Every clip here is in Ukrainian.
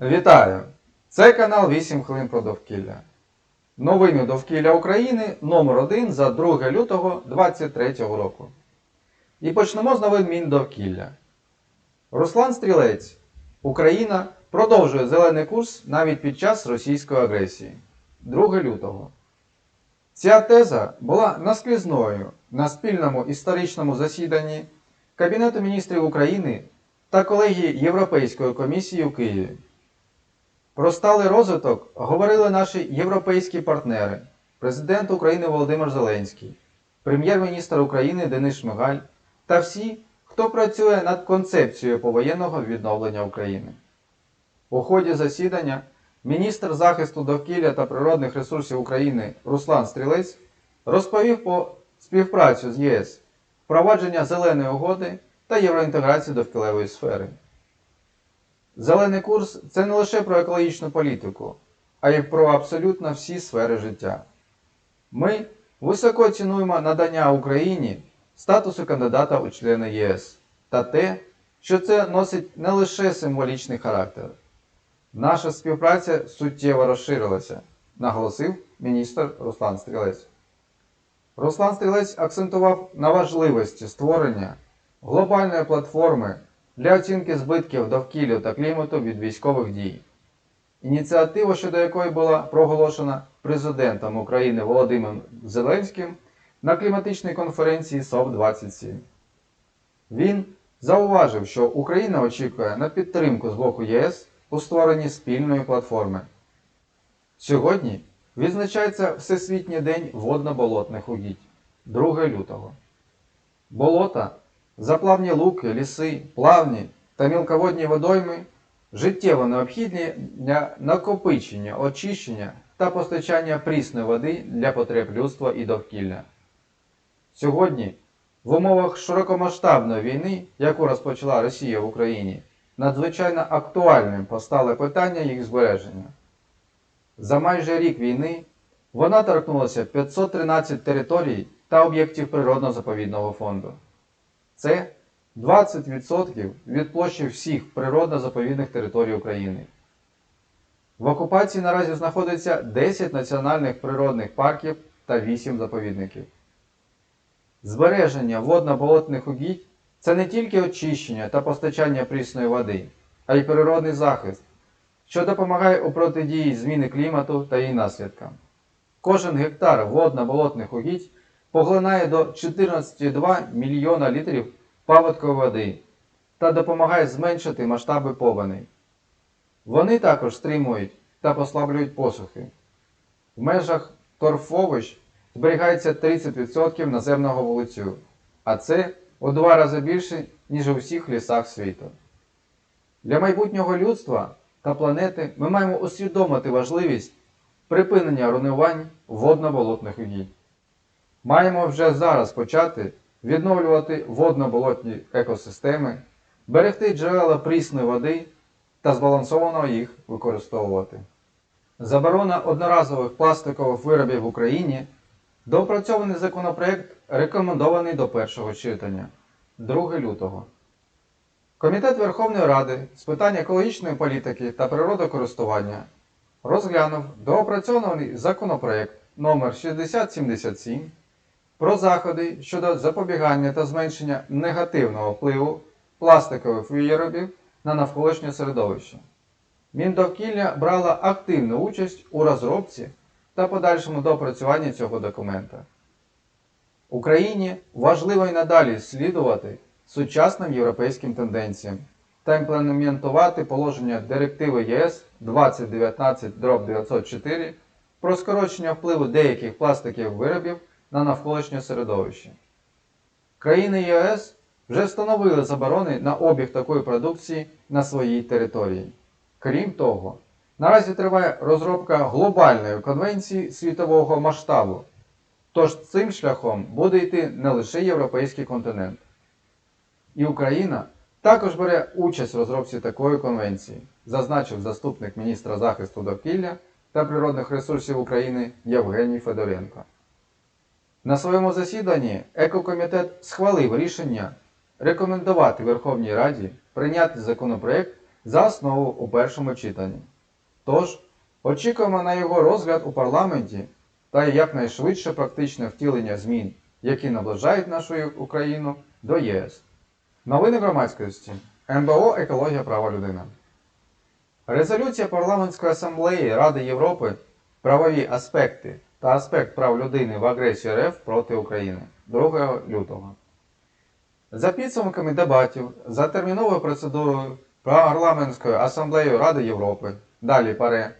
Вітаю! Це канал 8 хвилин про довкілля. Новини довкілля України номер 1 за 2 лютого 2023 року. І почнемо з новин Міндовкілля. Руслан Стрілець. Україна продовжує зелений курс навіть під час російської агресії. 2 лютого. Ця теза була наскрізною на спільному історичному засіданні Кабінету міністрів України та колегії Європейської комісії у Києві. Про сталий розвиток говорили наші європейські партнери, президент України Володимир Зеленський, прем'єр-міністр України Денис Шмигаль та всі, хто працює над концепцією повоєнного відновлення України. У ході засідання міністр захисту довкілля та природних ресурсів України Руслан Стрілець розповів про співпрацю з ЄС, впровадження зеленої угоди та євроінтеграцію довкілевої сфери. Зелений курс це не лише про екологічну політику, а й про абсолютно всі сфери життя. Ми високо цінуємо надання Україні статусу кандидата у члени ЄС та те, що це носить не лише символічний характер. Наша співпраця суттєво розширилася, наголосив міністр Руслан Стрілець. Руслан Стрілець акцентував на важливості створення глобальної платформи для оцінки збитків довкілля та клімату від військових дій. Ініціатива, щодо якої була проголошена президентом України Володимиром Зеленським на кліматичній конференції СОП-27. Він зауважив, що Україна очікує на підтримку з боку ЄС у створенні спільної платформи. Сьогодні відзначається Всесвітній день водно-болотних угідь 2 лютого. Болота Заплавні луки, ліси, плавні та мілководні водойми життєво необхідні для накопичення, очищення та постачання прісної води для потреб людства і довкілля. Сьогодні, в умовах широкомасштабної війни, яку розпочала Росія в Україні, надзвичайно актуальним постало питання їх збереження. За майже рік війни вона торкнулася 513 територій та об'єктів природно-заповідного фонду. Це 20% від площі всіх природно-заповідних територій України. В окупації наразі знаходиться 10 національних природних парків та 8 заповідників. Збереження водно-болотних угідь це не тільки очищення та постачання прісної води, а й природний захист, що допомагає у протидії зміни клімату та її наслідкам. Кожен гектар водно-болотних угідь поглинає до 14,2 мільйона літрів паводкової води та допомагає зменшити масштаби повеней. Вони також стримують та послаблюють посухи. В межах торфовищ зберігається 30% наземного вулицю, а це у два рази більше, ніж у всіх лісах світу. Для майбутнього людства та планети ми маємо усвідомити важливість припинення руйнувань водно-болотних угідь. Маємо вже зараз почати відновлювати водно-болотні екосистеми, берегти джерела прісної води та збалансовано їх використовувати. Заборона одноразових пластикових виробів в Україні доопрацьований законопроект рекомендований до першого читання 2 лютого. Комітет Верховної Ради з питань екологічної політики та природокористування розглянув доопрацьований законопроект номер 6077 про заходи щодо запобігання та зменшення негативного впливу пластикових виробів на навколишнє середовище. Міндовкілля брала активну участь у розробці та подальшому доопрацюванні цього документа. Україні важливо й надалі слідувати сучасним європейським тенденціям та імплементувати положення Директиви ЄС 2019-904 про скорочення впливу деяких пластикових виробів на навколишнє середовище. Країни ЄС вже встановили заборони на обіг такої продукції на своїй території. Крім того, наразі триває розробка глобальної конвенції світового масштабу. Тож цим шляхом буде йти не лише європейський континент. І Україна також бере участь в розробці такої конвенції, зазначив заступник міністра захисту довкілля та природних ресурсів України Євгеній Федоренко. На своєму засіданні Екокомітет схвалив рішення рекомендувати Верховній Раді прийняти законопроект за основу у першому читанні. Тож, очікуємо на його розгляд у парламенті та якнайшвидше практичне втілення змін, які наближають нашу Україну до ЄС. Новини громадськості. МБО Екологія права людини. Резолюція Парламентської асамблеї Ради Європи Правові аспекти та аспект прав людини в агресії РФ проти України 2 лютого. За підсумками дебатів за терміновою процедурою Парламентської асамблеї Ради Європи, далі ПАРЕ,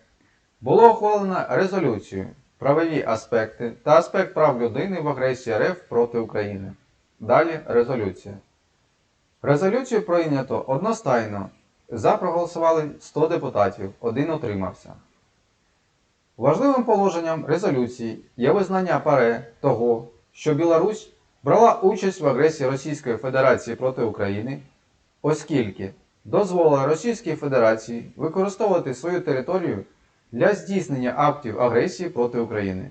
було ухвалено резолюцію Правові аспекти та аспект прав людини в агресії РФ проти України. Далі резолюція. Резолюцію прийнято одностайно. За проголосували 100 депутатів, один утримався. Важливим положенням резолюції є визнання ПАРЕ того, що Білорусь брала участь в агресії Російської Федерації проти України, оскільки дозволила Російській Федерації використовувати свою територію для здійснення актів агресії проти України.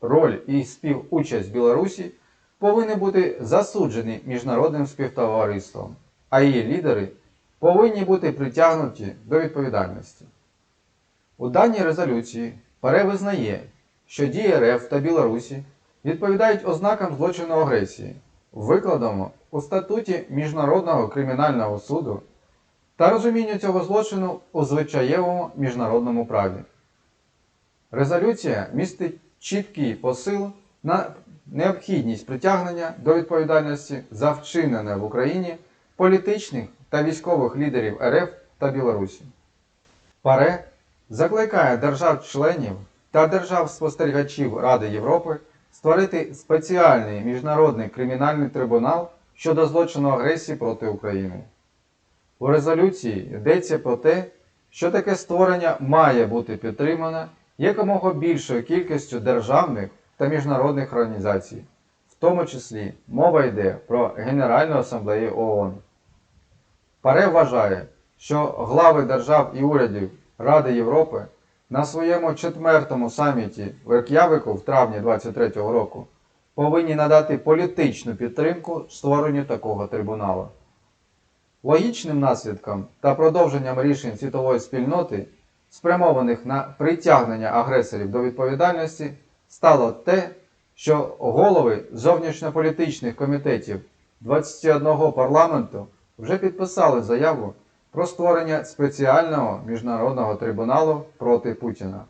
Роль і співучасть Білорусі повинні бути засуджені міжнародним співтовариством, а її лідери повинні бути притягнуті до відповідальності. У даній резолюції ПАРЕ визнає, що дії РФ та Білорусі відповідають ознакам злочину агресії, викладено у статуті Міжнародного кримінального суду та розумінню цього злочину у звичаєвому міжнародному праві. Резолюція містить чіткий посил на необхідність притягнення до відповідальності за вчинене в Україні політичних та військових лідерів РФ та Білорусі. ПАРЕ закликає держав-членів та держав-спостерігачів Ради Європи створити спеціальний міжнародний кримінальний трибунал щодо злочину агресії проти України. У резолюції йдеться про те, що таке створення має бути підтримане якомога більшою кількістю державних та міжнародних організацій, в тому числі мова йде про Генеральну асамблею ООН. ПАРЕ вважає, що глави держав і урядів Ради Європи на своєму четвертому саміті в Рек'явику в травні 2023 року повинні надати політичну підтримку створенню такого трибуналу. Логічним наслідком та продовженням рішень світової спільноти, спрямованих на притягнення агресорів до відповідальності, стало те, що голови зовнішньополітичних комітетів 21 парламенту вже підписали заяву про створення спеціального міжнародного трибуналу проти Путіна.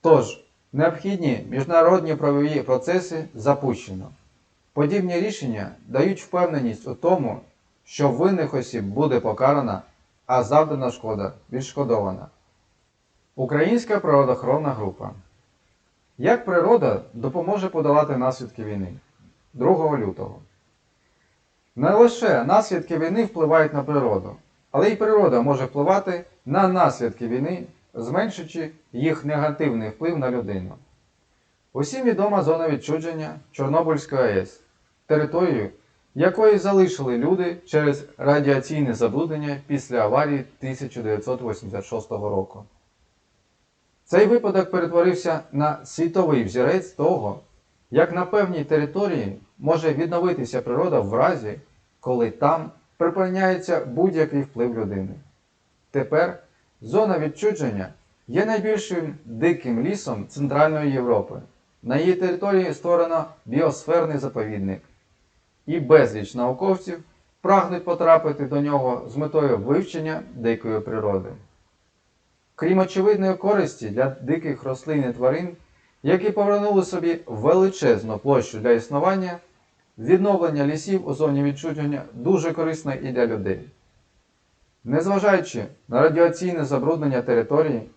Тож, необхідні міжнародні правові процеси запущено. Подібні рішення дають впевненість у тому, що винних осіб буде покарана, а завдана шкода відшкодована. Українська природоохоронна група. Як природа допоможе подолати наслідки війни 2 лютого. Не лише наслідки війни впливають на природу, але й природа може впливати на наслідки війни, зменшуючи їх негативний вплив на людину. Усім відома зона відчудження Чорнобильської АЕС, територію, якої залишили люди через радіаційне забруднення після аварії 1986 року. Цей випадок перетворився на світовий взірець того, як на певній території може відновитися природа в разі, коли там припиняється будь-який вплив людини. Тепер зона відчудження є найбільшим диким лісом Центральної Європи. На її території створено біосферний заповідник, і безліч науковців прагнуть потрапити до нього з метою вивчення дикої природи. Крім очевидної користі для диких рослин і тварин, які повернули собі величезну площу для існування, відновлення лісів у зоні відчудження дуже корисне і для людей. Незважаючи на радіаційне забруднення території,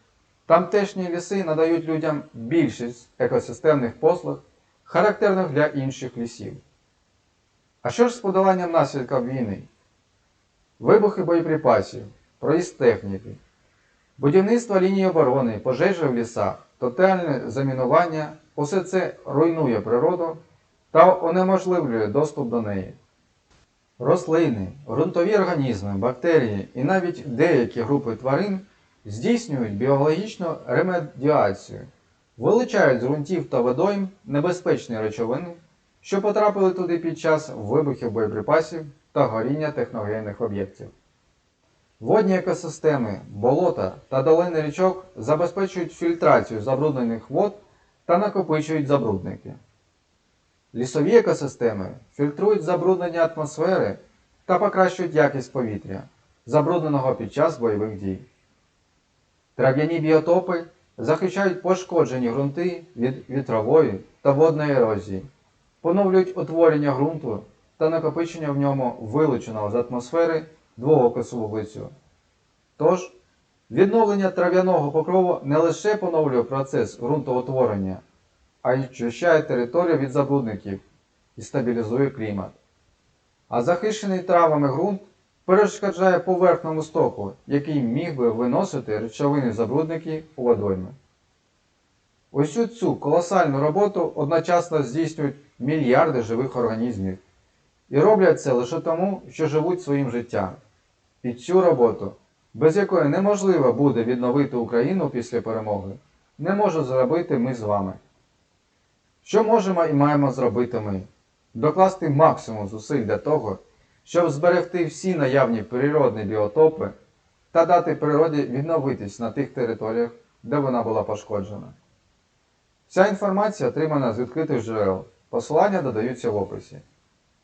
тамтешні ліси надають людям більшість екосистемних послуг, характерних для інших лісів. А що ж з подоланням наслідків війни? Вибухи боєприпасів, проїзд техніки, будівництво лінії оборони, пожежі в лісах, тотальне замінування усе це руйнує природу та унеможливлює доступ до неї. Рослини, ґрунтові організми, бактерії і навіть деякі групи тварин здійснюють біологічну ремедіацію, вилучають з ґрунтів та водойм небезпечні речовини, що потрапили туди під час вибухів боєприпасів та горіння техногенних об'єктів. Водні екосистеми, болота та долини річок забезпечують фільтрацію забруднених вод та накопичують забрудники. Лісові екосистеми фільтрують забруднення атмосфери та покращують якість повітря, забрудненого під час бойових дій. Трав'яні біотопи захищають пошкоджені ґрунти від вітрової та водної ерозії, поновлюють утворення ґрунту та накопичення в ньому вилученого з атмосфери двоокису вуглецю. Тож, відновлення трав'яного покрову не лише поновлює процес ґрунтоутворення, а й очищає територію від забрудників і стабілізує клімат. А захищений травами ґрунт перешкоджає поверхному стоку, який міг би виносити речовини забрудники у водойми. Усю цю колосальну роботу одночасно здійснюють мільярди живих організмів і роблять це лише тому, що живуть своїм життям. І цю роботу, без якої неможливо буде відновити Україну після перемоги, не можу зробити ми з вами. Що можемо і маємо зробити ми? Докласти максимум зусиль для того, щоб зберегти всі наявні природні біотопи та дати природі відновитись на тих територіях, де вона була пошкоджена. Вся інформація отримана з відкритих джерел. Посилання додаються в описі.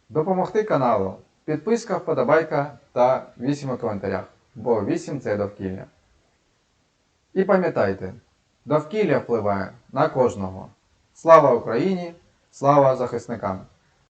Допомогти каналу, підписка, вподобайка та 8 у коментарях, бо 8 це довкілля. І пам'ятайте, довкілля впливає на кожного. Слава Україні! Слава захисникам!